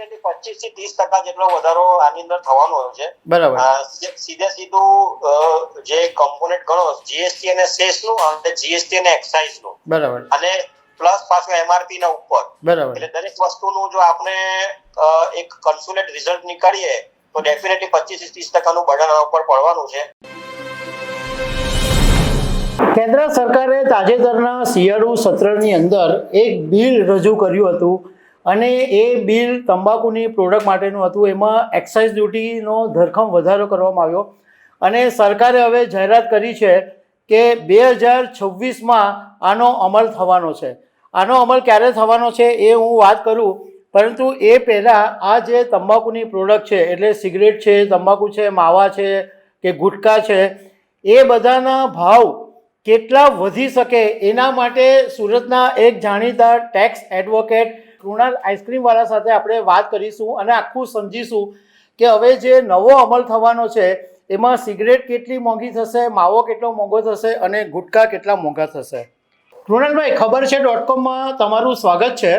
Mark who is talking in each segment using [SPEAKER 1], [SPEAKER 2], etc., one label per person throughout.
[SPEAKER 1] Definitely પચીસથી ત્રીસ ટકા જેટલો વધારો આની અંદર થવાનો છે.
[SPEAKER 2] બરાબર.
[SPEAKER 1] સીધે- સીધે સીધું જે કમ્પોનેન્ટ ગણો જીએસટી અને સેસનું અને જીએસટી અને એક્સાઇઝનું.
[SPEAKER 2] બરાબર.
[SPEAKER 1] અને પ્લસ પાછું એમઆરપી ના ઉપર.
[SPEAKER 2] બરાબર.
[SPEAKER 1] એટલે દરેક વસ્તુનું જો આપણે એક કન્સ્યુલેટ રિઝલ્ટ નીકાળીએ તો ડેફિનેટલી પચીસથી ત્રીસ ટકાનું બર્ડન ઉપર પડવાનું છે.
[SPEAKER 2] કેન્દ્ર સરકારે તાજેતરના શિયાળુ સત્રની અંદર એક બિલ રજૂ કર્યું હતું. અને એ બિલ તંબાકુની પ્રોડક્ટ માટેનું હતું. એમાં એક્સાઇઝ ડ્યુટીનો ધરખમ વધારો કરવામાં આવ્યો. અને સરકારે હવે જાહેરાત કરી છે કે બે હજાર છવ્વીસમાં આનો અમલ થવાનો છે. આનો અમલ ક્યારે થવાનો છે એ હું વાત કરું. પરંતુ એ પહેલાં આ જે તંબાકુની પ્રોડક્ટ છે, એટલે સિગરેટ છે, તંબાકુ છે, માવા છે કે ગુટકા છે, એ બધાના ભાવ કેટલા વધી શકે એના માટે સુરતના એક જાણીતા ટેક્સ એડવોકેટ કૃણાલ આઈસ્ક્રીમવાળા સાથે આપણે વાત કરીશું અને આખું સમજીશું કે હવે જે નવો અમલ થવાનો છે એમાં સિગરેટ કેટલી મોંઘી થશે માવો કેટલો મોંઘો થશે અને ગુટકા કેટલા મોંઘા થશે? કૃણાલભાઈ ખબર છે ડોટ કોમમાં તમારું સ્વાગત છે.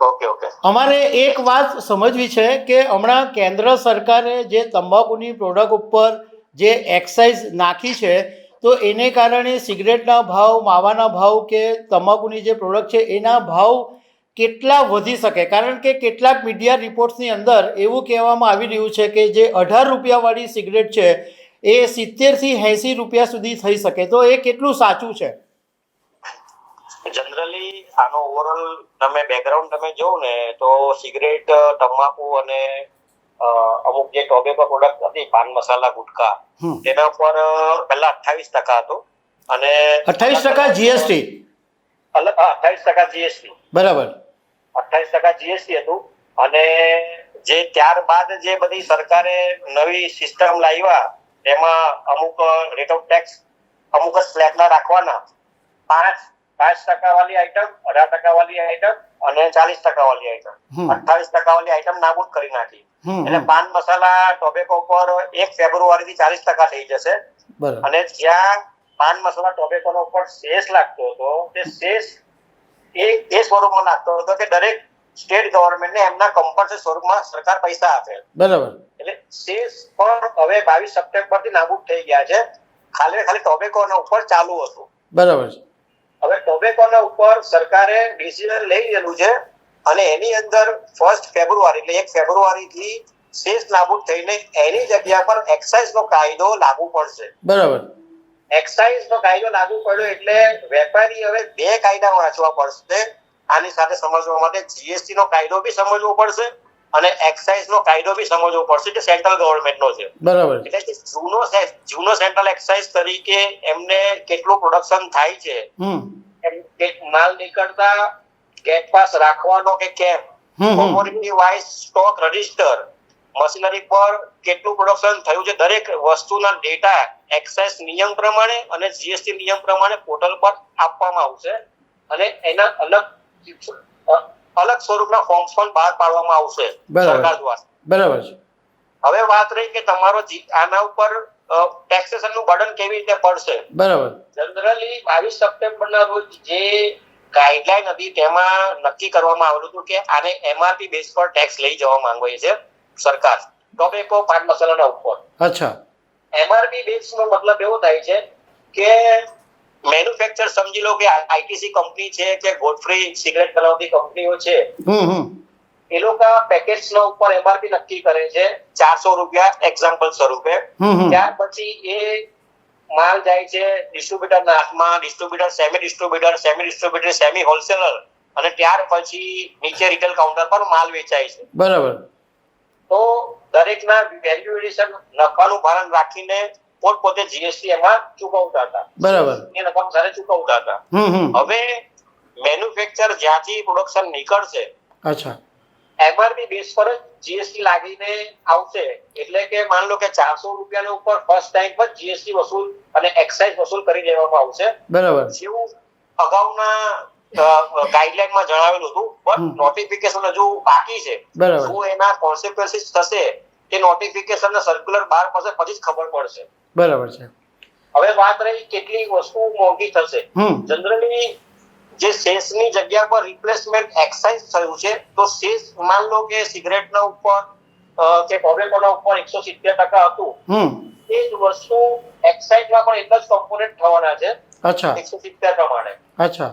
[SPEAKER 1] Okay okay.
[SPEAKER 2] અમારે એક વાત સમજવી છે કે હમણાં કેન્દ્ર સરકારે જે તંબાકુની પ્રોડક્ટ ઉપર જે એક્સાઇઝ નાખી છે તો એને કારણે સિગરેટના ભાવ માવાના ભાવ કે તંબાકુની જે પ્રોડક્ટ છે એના ભાવ કેટલા વધી શકે? કારણ કે કેટલાક મીડિયા રિપોર્ટ્સની અંદર એવું કહેવામાં આવી રહ્યું છે કે જે અઢાર રૂપિયાવાળી સિગરેટ છે એ સિત્તેરથી એંસી રૂપિયા સુધી થઈ શકે. તો એ કેટલું સાચું છે?
[SPEAKER 1] જનરલી આનો ઓવરઓલ તમે બેકગ્રાઉન્ડ તમે જોવો ને તો સિગરેટ તમાકુ અને અમુક જે ટોબેકો પ્રોડક્ટ હતી પાન મસાલા ગુટકા તેના ઉપર પહેલા અઠ્ઠાવીસ ટકા હતું. અને
[SPEAKER 2] અઠ્ઠાવીસ ટકા જીએસટી
[SPEAKER 1] અલગ અઠ્ઠાવીસ ટકા જીએસટી
[SPEAKER 2] બરાબર.
[SPEAKER 1] અઠ્ઠાવીસ ટકા જીએસટી હતું. અને જે ત્યારબાદ જે બધી સરકારે નવી સિસ્ટમ લાવ્યા એમાં અમુક રેટ ઓફ ટેક્સ અમુક જ ફ્લેટના રાખવાના. પાંચ પાંચ ટકા વાળી આઈટમ અઢાર ટકા વાળી આઈટમ અને ચાલીસ ટકા વાળી આઈટમ અઠાવીસ ટકા વાળી આઈટમ નાબૂદ કરી નાખી. એટલે પાન મસાલા ટોબેકો પર એક ફેબ્રુઆરી થી ચાલીસ ટકા થઈ જશે. અને જ્યાં પાન મસાલા ટોબેકો નો ઉપર સેસ લાગતો હતો તે શેષ એ એ સ્વરૂપમાં નાખતો હતો કે દરેક સ્ટેટ ગવર્મેન્ટને એમના કમ્પલસરી સ્વરૂપમાં સરકાર પૈસા આપે.
[SPEAKER 2] બરાબર.
[SPEAKER 1] એટલે શેષ પણ હવે બાવીસ સપ્ટેમ્બરથી નાબૂદ થઈ ગયા છે. ખાલી ખાલી ટોબેકોના ઉપર ચાલુ હતું.
[SPEAKER 2] બરાબર છે.
[SPEAKER 1] હવે ટોબેકોના ઉપર સરકારે ડિસિઝન લઈ લીધું છે અને એની અંદર ફર્સ્ટ ફેબ્રુઆરી એટલે એક ફેબ્રુઆરી થી સેસ નાબૂદ થઈને એની જગ્યા પર એક્સાઇઝ નો કાયદો લાગુ પડશે.
[SPEAKER 2] બરાબર.
[SPEAKER 1] એક્સાઇઝ નો કાયદો લાગુ પડ્યો એટલે વેપારી હવે બે કાયદા વાંચવા પડશે. આની સાથે સમજવા માટે જીએસટી નો કાયદો બી સમજવો પડશે અને એક્સાઇઝ નો કાયદો બી સમજવો પડશે જે સેન્ટ્રલ ગવર્મેન્ટ નો છે.
[SPEAKER 2] બરાબર.
[SPEAKER 1] એટલે કે જૂનો જૂનો સેન્ટ્રલ એક્સાઇઝ તરીકે એમને કેટલું પ્રોડક્શન થાય છે. માલ નીકળતા ગેટ પાસ રાખવાનો કે કેમ? Commodity wise stock register machinery પર કેટલું પ્રોડક્શન થયું છે? દરેક વસ્તુના ડેટા એક્સાઇઝ નિયમ પ્રમાણે અને જીએસટી નિયમ પ્રમાણે પોર્ટલ પર આપવામાં આવશે અને એના અલગ અલગ સ્વરૂપના ફોર્મ્સ પણ બહાર પાડવામાં આવશે સરકાર દ્વારા.
[SPEAKER 2] બરાબર છે.
[SPEAKER 1] હવે વાત રહી કે તમારો આના ઉપર ટેક્સેશનનું બર્ડન કેવી રીતે પડશે?
[SPEAKER 2] બરાબર.
[SPEAKER 1] જનરલી બાવીસ સપ્ટેમ્બરના રોજ જે ગાઈડલાઈન હતી તેમાં નક્કી કરવામાં આવેલું હતું કે આને એમઆરપી બેઝ પર ટેક્સ લઈ જવા માંગવાય છે. સરકાર. ટોબેકો પાન મસાલાના ઉપર.
[SPEAKER 2] અચ્છા.
[SPEAKER 1] એમઆરપી બેઝ નો મતલબ એવો થાય છે કે મેન્યુફેક્ચર સમજી લો કે આઈટીસી કંપની છે કે ગોડફ્રી સિગરેટ બનાવતી કંપનીઓ છે. એ લોકો પેકેજ ના ઉપર એમઆરપી નક્કી કરે છે ચારસો રૂપિયા એક્ઝામ્પલ સ્વરૂપે. ત્યાર પછી એ માલ જાય છે ડિસ્ટ્રીબ્યુટર ના હાથમાં distributor semi distributor semi distributor semi wholesaler અને ત્યાર પછી નીચે રિટેલ કાઉન્ટર પર માલ વેચાય છે.
[SPEAKER 2] બરાબર.
[SPEAKER 1] તો દરેકના વેલ્યુ એડિશન નફાનું ભારણ રાખીને પોતપોતે જીએસટી એમાં ચૂકવતા હતા.
[SPEAKER 2] બરાબર.
[SPEAKER 1] એ રકમ સાથે ચૂકવતા હતા. હવે મેન્યુફેક્ચર જ્યાંથી પ્રોડક્શન નીકળશે
[SPEAKER 2] અચ્છા.
[SPEAKER 1] એમઆરપી બેસ પર જ જીએસટી લાગીને આવશે. એટલે કે માન લો કે ચારસો રૂપિયાના ઉપર ફર્સ્ટ ટાઈમ પર જીએસટી વસૂલ અને એક્સાઇઝ વસૂલ કરી દેવામાં આવશે.
[SPEAKER 2] બરાબર.
[SPEAKER 1] જેવું અગાઉના ગાઈડલાઈનમાં જણાવેલું હતું
[SPEAKER 2] બટ
[SPEAKER 1] નોટિફિકેશન હજુ બાકી છે. શું એના કોન્સિક્વન્સીસ થશે એ નોટિફિકેશન સર્ક્યુલર બહાર પડશે પછી જ ખબર પડશે.
[SPEAKER 2] બરાબર છે.
[SPEAKER 1] હવે વાત રહી કેટલી વસ્તુ મોંઘી થશે. જનરલી જે સેસની જગ્યા પર રિપ્લેસમેન્ટ એક્સાઇઝ થયું છે તો સેસ માન લો કે સિગરેટના ઉપર કે ટોબેકોના ઉપર એકસો સિત્તેર ટકા હતું. એ જ વસ્તુ એક્સાઇઝમાં પણ એટલા જ કમ્પોનેન્ટ થવાના છે. એકસો સિત્તેર પ્રમાણે.
[SPEAKER 2] અચ્છા.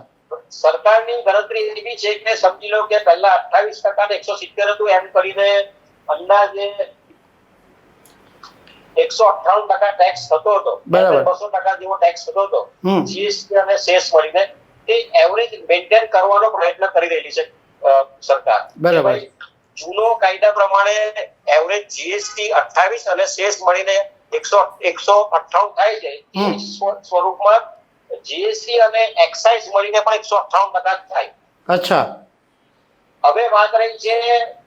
[SPEAKER 1] સરકારની ગણતરી એવી છે કે સમજી લો કે પહેલા અઠાવીસ ટકા ને એકસો સિત્તેર હતું એમ કરીને અંદાજે એકસો અઠાવન ટકા ટેક્સ થતો હતો. બસો ટકા જેવો ટેક્સ થતો હતો. જીએસટી અને સેસ મળીને તે એવરેજ મેન્ટેન કરવાનો પ્રયત્ન કરી રહેલી છે સરકાર.
[SPEAKER 2] બરાબર.
[SPEAKER 1] જૂનો કાયદા પ્રમાણે એવરેજ જીએસટી અઠ્ઠાવીસ અને સેસ મળીને એકસો એકસો અઠાવન થાય છે સ્વરૂપમાં જીએસટી અને એક્સાઇઝ મળીને પણ એકસો અઠાવન ટકા થાય.
[SPEAKER 2] અચ્છા.
[SPEAKER 1] હવે વાત રહી છે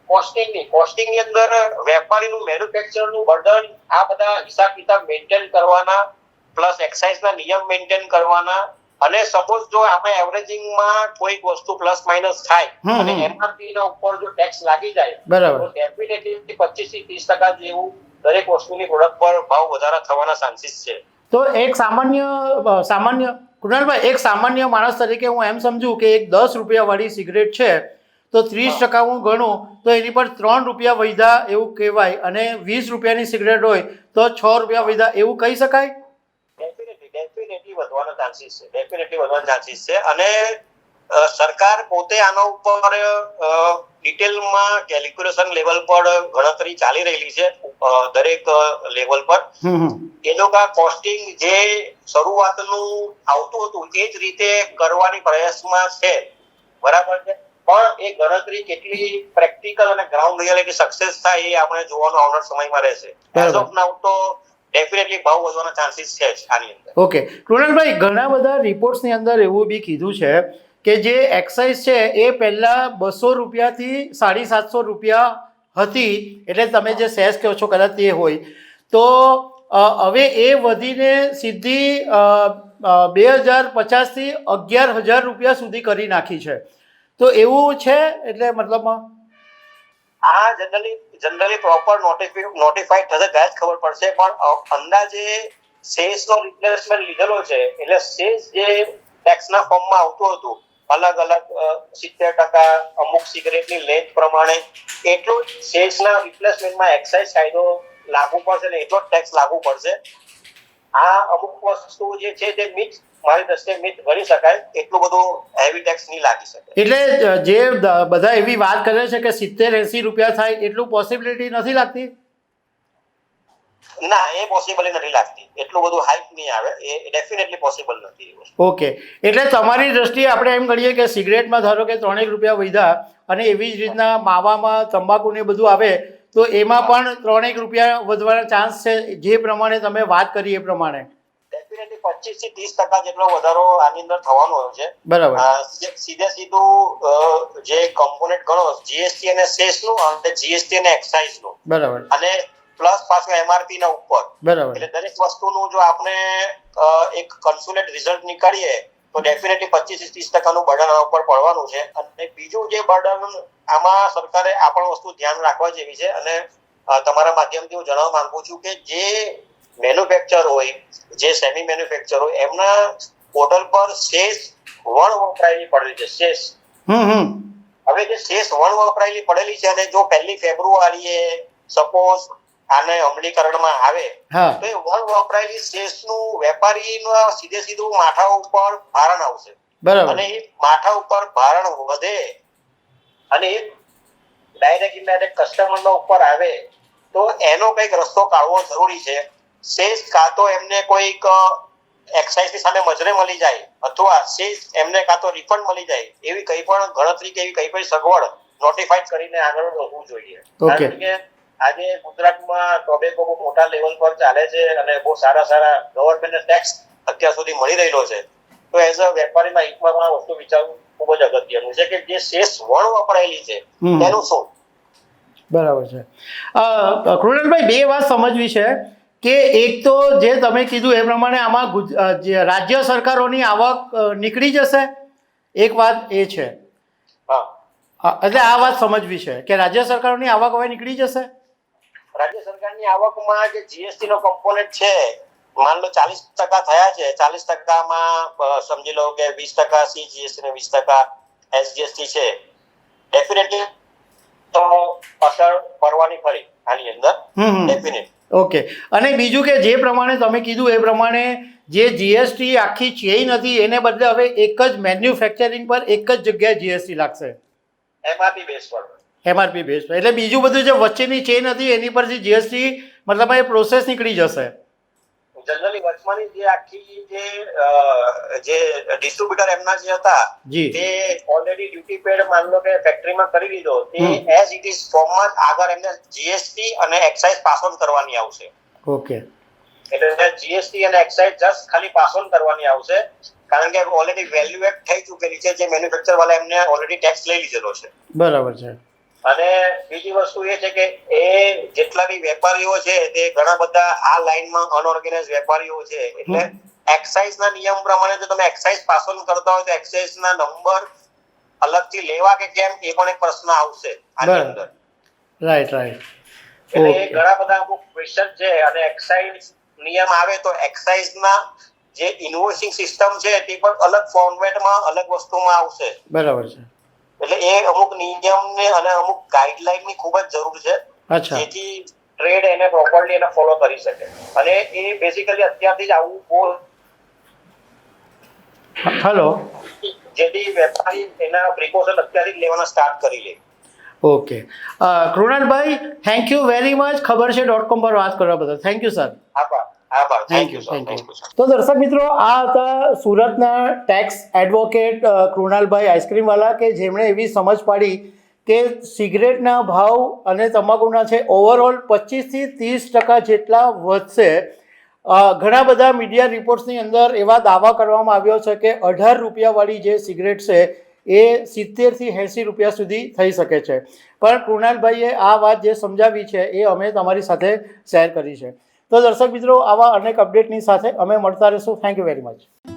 [SPEAKER 1] કોસ્ટિંગની કોસ્ટિંગની અંદર વેપારીનું મેન્યુફેક્ચરનું બર્ડન આ બધા હિસાબ કિતાબ મેન્ટેન કરવાના પ્લસ એક્સાઇઝના નિયમ મેન્ટેન કરવાના. અને સપોઝ જો આપણે એવરેજિંગમાં કોઈક વસ્તુ પ્લસ માઇનસ થાય અને એમઆરપી ના ઉપર જો ટેક્સ લાગી જાય
[SPEAKER 2] બરાબર.
[SPEAKER 1] તો ડેફિનેટલી પચીસથી ત્રીસ ટકા જેવું દરેક વસ્તુની પ્રોડક્ટ પર ભાવ વધારા થવાના ચાન્સીસ છે.
[SPEAKER 2] તો એક સામાન્ય સામાન્ય કૃણાલભાઈ એક સામાન્ય માણસ તરીકે હું એમ સમજુ કે એક દસ રૂપિયાવાળી સિગરેટ છે તો ત્રીસ ટકા હું ગણું તો એની પર ત્રણ રૂપિયા વૈધા એવું કહેવાય અને વીસ રૂપિયાની સિગરેટ હોય તો છ રૂપિયા વૈધા એવું કહી શકાય?
[SPEAKER 1] ડેફિનેટલી ડેફિનેટલી વધવાના ચાન્સીસ છે ડેફિનેટલી વધવાનો ચાન્સીસ છે. અને સરકાર પોતે આના ઉપર ડિટેલમાં કેલ્ક્યુલેશન લેવલ પર ગણતરી ચાલી રહેલી છે દરેક લેવલ પર. એ લોકો કોસ્ટિંગ જે શરૂઆતનું આવતું હતું એ જ રીતે કરવાની પ્રયાસમાં છે. બરાબર છે? પણ એ ગણતરી કેટલી પ્રેક્ટિકલ અને ગ્રાઉન્ડ રિયાલિટી સક્સેસ થાય એ આપણે જોવાનું આવનાર સમયમાં રહેશે. એઝ ઓફ નાઉ તો ડેફિનેટલી ભાવ વધવાના ચાન્સીસ છે આની અંદર.
[SPEAKER 2] ઓકે કૃણાલભાઈ ઘણા બધા રિપોર્ટ્સની અંદર એવું બી કીધું છે કે જે એક્સાઇઝ છે એ પહેલાં બસો રૂપિયાથી સાડી સાતસો રૂપિયા હતી, એટલે તમે જે સેસ કહો છો કદાચ તે હોય. તો હવે એ વધીને સીધી બે હજાર પચાસથી અગિયાર હજાર રૂપિયા સુધી કરી નાખી છે. તો એવું છે? એટલે મતલબમાં
[SPEAKER 1] આ જનરલી જનરલી પ્રોપર નોટિફાઈડ થશે, ત્યારે જ ખબર પડશે. પણ અંદાજે સેસ નો રિપ્લેસમેન્ટ લીધેલો છે, એટલે સેસ જે ટેક્સ ના ફોર્મમાં આવતું હતું અલગ અલગ સિત્તેર ટકા અમુક સિગરેટની લેન્થ પ્રમાણે એટલું જ સેસના રિપ્લેસમેન્ટમાં એક્સાઇઝ કાયદો લાગુ પડશે ને એટલો જ ટેક્સ લાગુ પડશે. આ અમુક વસ્તુ જે છે તે મિથ મારી દ્રષ્ટિએ મિથ ગણી શકાય, એટલું બધું હેવી ટેક્સ નહીં લાગી શકે.
[SPEAKER 2] એટલે જે બધા એવી વાત કરે છે કે સિત્તેર એંસી રૂપિયા થાય, એટલું પોસિબિલિટી નથી લાગતી?
[SPEAKER 1] ના એ પોસિબલ નથી લાગતી. એટલું બધું હાઈપ નહીં આવે. એ ડેફિનેટલી પોસિબલ નથી
[SPEAKER 2] ઓકે એટલે તમારી દ્રષ્ટિએ આપણે એમ ગણીએ કે સિગરેટમાં ધારો કે ત્રણેક રૂપિયા વધ્યા અને એવી જ રીતના માવામાં તંબાકુ ને બધું આવે તો એમાં પણ ત્રણેક રૂપિયા વધવાના ચાન્સ છે જે પ્રમાણે તમે વાત કરી એ પ્રમાણે?
[SPEAKER 1] ડેફિનેટલી પચીસથી ત્રીસ ટકા જેટલો વધારો આની અંદર થવાનો છે.
[SPEAKER 2] બરાબર.
[SPEAKER 1] સીધે- સીધે જે કમ્પોનેટ ગણો જીએસટી અને સેસનું અને જીએસટી અને એક્સાઇઝનું.
[SPEAKER 2] બરાબર.
[SPEAKER 1] અને પ્લસ પાછું એમઆરપી ના ઉપર.
[SPEAKER 2] બરાબર.
[SPEAKER 1] એટલે દરેક વસ્તુનું જો આપણે એક કન્સ્યુલેટ રિઝલ્ટ નીકાળીએ તો ડેફિનેટલી પચીસ ત્રીસ ટકાનું બર્ડન ઉપર પડવાનું છે. અને બીજું જે બર્ડન આમાં સરકારે આ પણ વસ્તુ ધ્યાન રાખવા જેવી છે. અને તમારા માધ્યમથી હું જણાવવા માંગુ છું કે જે મેન્યુફેક્ચર હોય જે સેમી મેન્યુફેક્ચર હોય એમના પોર્ટલ પર શેષ વણ વપરાયેલી પડેલી છે શેષ. હવે જે શેષ વણ વપરાયેલી પડેલી છે અને જો પહેલી ફેબ્રુઆરીએ સપોઝ આને અમલીકરણમાં આવે તો એ વણ વપરાયેલી શેષનું વેપારીના સીધે સીધું માથા ઉપર ભારણ આવશે. અને એ માથા ઉપર ભારણ વધે અને એ ડાયરેક્ટ ઇનડાયરેક્ટ કસ્ટમરના ઉપર આવે તો એનો કંઈક રસ્તો કાઢવો જરૂરી છે. શેષ કાં તો એમને કોઈક એક્સાઇઝની સામે મજરે મળી જાય અથવા શેષ એમને કાં તો રિફંડ મળી જાય એવી કઈ પણ ગણતરી કે એવી કઈ પણ સગવડ નોટિફાઈડ કરીને આગળ વધવું જોઈએ. કારણ કે આજે ગુજરાતમાં ટોબેકો બહુ મોટા લેવલ પર ચાલે છે અને બહુ સારા સારા ગવર્મેન્ટને ટેક્સ અત્યાર સુધી મળી રહેલો છે. તો એઝ અ વેપારીમાં પણ આ વસ્તુ વિચારવું ખૂબ જ અગત્યનું છે કે જે શેષ વણ વપરાયેલી છે તેનું શું?
[SPEAKER 2] બરાબર છે. કૃણાલભાઈ બે વાત સમજવી છે કે એક તો જે તમે કીધું એ પ્રમાણે આમાં રાજ્ય સરકારોની આવક નીકળી જશે. એક વાત એ છે. એટલે આ વાત સમજવી છે કે રાજ્ય સરકારોની આવક હવે નીકળી જશે.
[SPEAKER 1] રાજ્ય સરકારની આવકમાં જે જીએસટી નો કમ્પોનેન્ટ છે માન લો ચાલીસ ટકા થયા છે ચાલીસ ટકામાં સમજી લો કે વીસ ટકા સી જીએસટી ને વીસ ટકા એસજીએસટી છે. ડેફિનેટલી તો અસર પડવાની ખરી આની અંદર. ડેફિનેટ
[SPEAKER 2] ઓકે અને બીજું કે જે પ્રમાણે તમે કીધું એ પ્રમાણે જે જીએસટી આખી ચેઇન હતી એને બદલે હવે એક જ મેન્યુફેક્ચરિંગ પર એક જ જગ્યાએ જીએસટી લાગશે.
[SPEAKER 1] એમાંથી બેઝ પર.
[SPEAKER 2] એમઆરપી બેઝ પર એટલે બીજું બધું જે વચ્ચેની ચેન હતી એની પરથી જીએસટી મતલબ એ પ્રોસેસ નીકળી જશે.
[SPEAKER 1] જનરલી વર્તમાની જે આખી જે જે ડિસ્ટ્રીબ્યુટર એમના જે હતા તે ઓલરેડી ડ્યુટી પેડ માન લો કે ફેક્ટરીમાં કરી દીધો તે એઝ ઇટ ઇઝ ફોર્મમાં આગળ એમને જીએસટી અને એક્સાઇઝ પાસ ઓન કરવાની આવશે.
[SPEAKER 2] ઓકે
[SPEAKER 1] એટલે જીએસટી અને એક્સાઇઝ જસ્ટ ખાલી પાસ ઓન કરવાની આવશે કારણ કે ઓલરેડી વેલ્યુ એડ થઈ ચૂકેલી છે જે મેન્યુફેક્ચર વાળા એમને ઓલરેડી ટેક્સ લઈ લીધેલો છે.
[SPEAKER 2] બરાબર છે.
[SPEAKER 1] અને બીજી વસ્તુ એ છે કે એ જેટલા બી વેપારીઓ છે તે ઘણા બધા આ લાઈનમાં અનઓર્ગેનાઇઝ વેપારીઓ છે. એટલે એક્સાઇઝ ના નિયમ પ્રમાણે જો તમે એક્સાઇઝ પાસોન કરતા હોય તો એક્સાઇઝ ના નંબર અલગથી લેવા કે કેમ એ પણ એક પ્રશ્ન આવશે આની અંદર.
[SPEAKER 2] રાઈટ રાઈટ
[SPEAKER 1] એટલે ઘણા બધા અમુક ક્વેશ્ચન છે અને એક્સાઇઝ નિયમ આવે તો એક્સાઇઝ ના જે ઇન્વોઇસિંગ સિસ્ટમ છે તે પણ અલગ ફોર્મેટમાં અલગ વસ્તુમાં આવશે.
[SPEAKER 2] બરાબર છે.
[SPEAKER 1] એટલે એ અમુક નિયમ ને અને અમુક ગાઈડલાઈનની ખૂબ જ જરૂર છે. જેથી ટ્રેડ એને પ્રોપરલી એને ફોલો કરી શકે. અને એ બેઝિકલી અત્યારથી જ આવું બહુ
[SPEAKER 2] હલો
[SPEAKER 1] જેથી વેપારી એના પ્રિકોશન અત્યારથી જ લેવાના સ્ટાર્ટ કરી લે.
[SPEAKER 2] ઓકે કૃણાલભાઈ થેન્ક યુ વેરી મચ ખબર છે ડોટ કોમ પર વાત કરવા બદલ. થેન્ક યુ સર
[SPEAKER 1] આભાર આભાર
[SPEAKER 2] થેન્ક યુ થેન્ક યુ તો દર્શક મિત્રો આ હતા સુરતના ટેક્સ એડવોકેટ કૃણાલભાઈ આઈસ્ક્રીમવાલા કે જેમણે એવી સમજ પાડી કે સિગરેટના ભાવ અને તમાકુના છે ઓવરઓલ પચીસથી ત્રીસ ટકા જેટલા વધશે. ઘણા બધા મીડિયા રિપોર્ટ્સની અંદર એવા દાવા કરવામાં આવ્યો છે કે અઢાર રૂપિયાવાળી જે સિગરેટ છે એ સિત્તેરથી એંસી રૂપિયા સુધી થઈ શકે છે. પણ કૃણાલભાઈએ આ વાત જે સમજાવી છે એ અમે તમારી સાથે શેર કરી છે. તો દર્શક મિત્રો આવા અનેક અપડેટની સાથે અમે મળતા રહીશું. Thank you very much